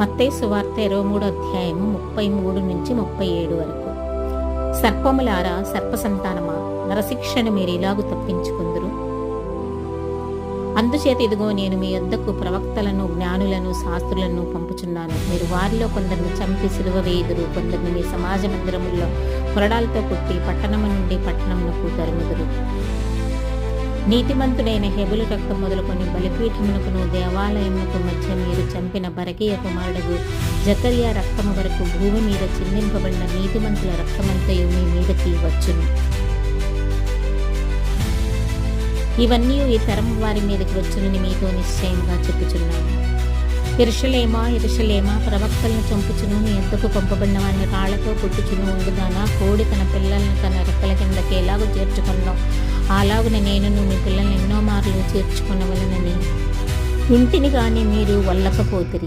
మత్తే సువార్త ఇరవై మూడు అధ్యాయము ముప్పై మూడు నుంచి ముప్పై ఏడు వరకు. సర్పములారా సర్ప సంతానమా నరశిక్షను మీరు ఇలాగు తప్పించుకుందురు? అందుచేత ఇదిగో నేను మీ యొద్దకు ప్రవక్తలను జ్ఞానులను శాస్త్రులను పంపుచున్నాను. మీరు వారిలో కొందరిని చంపి సిలువ వేయుదురు. కొందరిని మీ సమాజ మందిరముల్లో కొరడాలతో కొట్టి పట్టణము నుండి పట్టణమునకు తరుముదురు నీతిమంతుడైన హెబులు రక్తం మొదలుకొని బలిపీఠమునకును దేవాలయమునకు మధ్య మీరు చంపిన బరకీయ కుమారుడు జకరియా రక్తము వరకు భూమి మీద చిందింపబడిన నీతిమంతుల రక్తమంతయు మీ మీదకి వచ్చును. ఇవన్నీ ఈ తరం వారి మీదకి వచ్చునని మీతో నిశ్చయంగా చెప్పుచున్నాను. ఇరుషలేమా ఇరుషలేమా ప్రవక్తలను చంపుచును నీ ఎంతకు పంపబడిన వారిని రాళ్ళతో కొట్టుచును ఉండుదానా కోడి తన పిల్లలను తన రెక్కల కిందకి ఎలాగో చేర్చుకున్నావు అలాగున నేను మీ పిల్లల్ని ఎన్నో మార్లు చేర్చుకునవలనని ఇంటిని కానీ మీరు వల్లకపోతిరి.